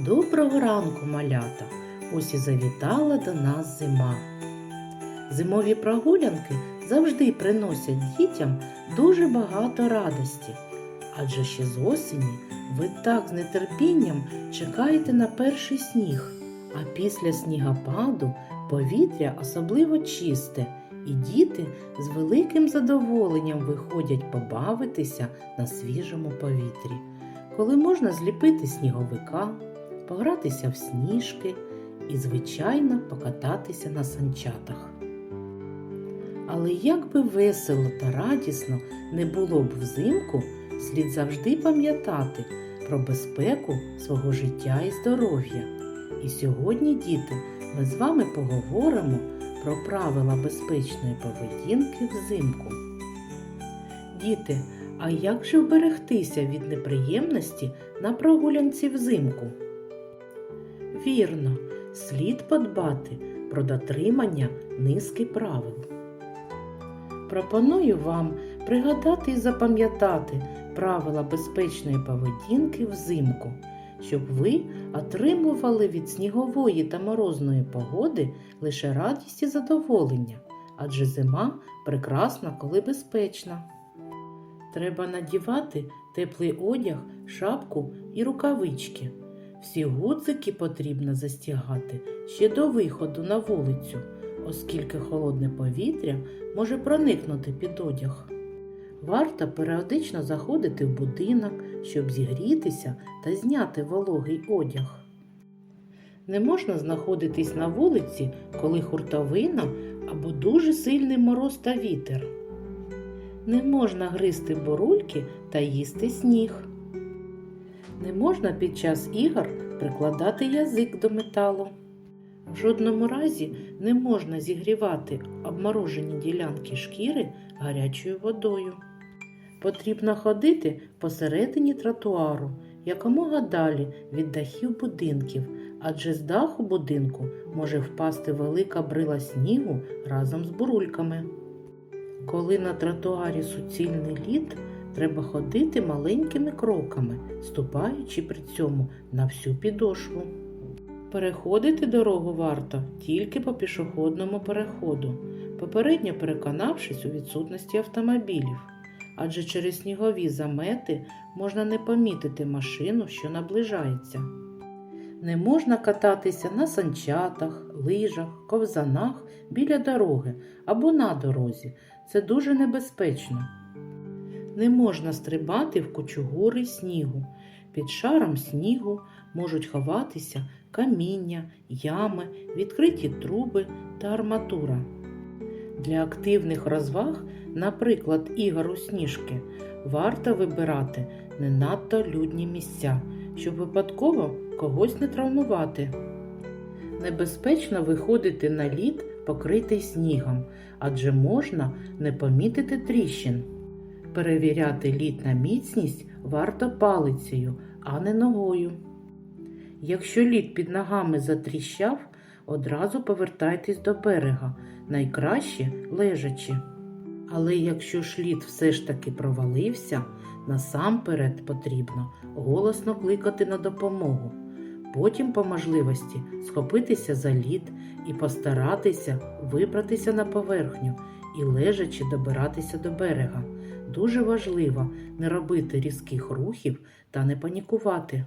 Доброго ранку, малята! Ось і завітала до нас зима. Зимові прогулянки завжди приносять дітям дуже багато радості. Адже ще з осені ви так з нетерпінням чекаєте на перший сніг, а після снігопаду повітря особливо чисте, і діти з великим задоволенням виходять побавитися на свіжому повітрі, коли можна зліпити сніговика, погратися в сніжки і, звичайно, покататися на санчатах. Але як би весело та радісно не було б взимку, слід завжди пам'ятати про безпеку свого життя і здоров'я. І сьогодні, діти, ми з вами поговоримо про правила безпечної поведінки взимку. Діти, а як же вберегтися від неприємності на прогулянці взимку? Вірно, слід подбати про дотримання низки правил. Пропоную вам пригадати і запам'ятати правила безпечної поведінки взимку, щоб ви отримували від снігової та морозної погоди лише радість і задоволення, адже зима прекрасна, коли безпечна. Треба надівати теплий одяг, шапку і рукавички. Всі гудзики потрібно застігати ще до виходу на вулицю, оскільки холодне повітря може проникнути під одяг. Варто періодично заходити в будинок, щоб зігрітися та зняти вологий одяг. Не можна знаходитись на вулиці, коли хуртовина або дуже сильний мороз та вітер. Не можна гризти бурульки та їсти сніг. Не можна під час ігор прикладати язик до металу. В жодному разі не можна зігрівати обморожені ділянки шкіри гарячою водою. Потрібно ходити посередині тротуару, якомога далі від дахів будинків, адже з даху будинку може впасти велика брила снігу разом з бурульками. Коли на тротуарі суцільний лід, треба ходити маленькими кроками, ступаючи при цьому на всю підошву. Переходити дорогу варто тільки по пішохідному переходу, попередньо переконавшись у відсутності автомобілів, адже через снігові замети можна не помітити машину, що наближається. Не можна кататися на санчатах, лижах, ковзанах біля дороги або на дорозі. Це дуже небезпечно. Не можна стрибати в кучугури снігу. Під шаром снігу можуть ховатися каміння, ями, відкриті труби та арматура. Для активних розваг, наприклад, ігор у сніжки, варто вибирати не надто людні місця, щоб випадково когось не травмувати. Небезпечно виходити на лід, покритий снігом, адже можна не помітити тріщин. Перевіряти лід на міцність варто палицею, а не ногою. Якщо лід під ногами затріщав, одразу повертайтесь до берега, найкраще лежачи. Але якщо ж лід все ж таки провалився, насамперед потрібно голосно кликати на допомогу. Потім, по можливості, схопитися за лід і постаратися вибратися на поверхню і лежачи добиратися до берега. Дуже важливо не робити різких рухів та не панікувати.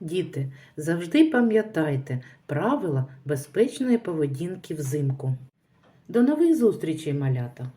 Діти, завжди пам'ятайте правила безпечної поведінки взимку. До нових зустрічей, малята!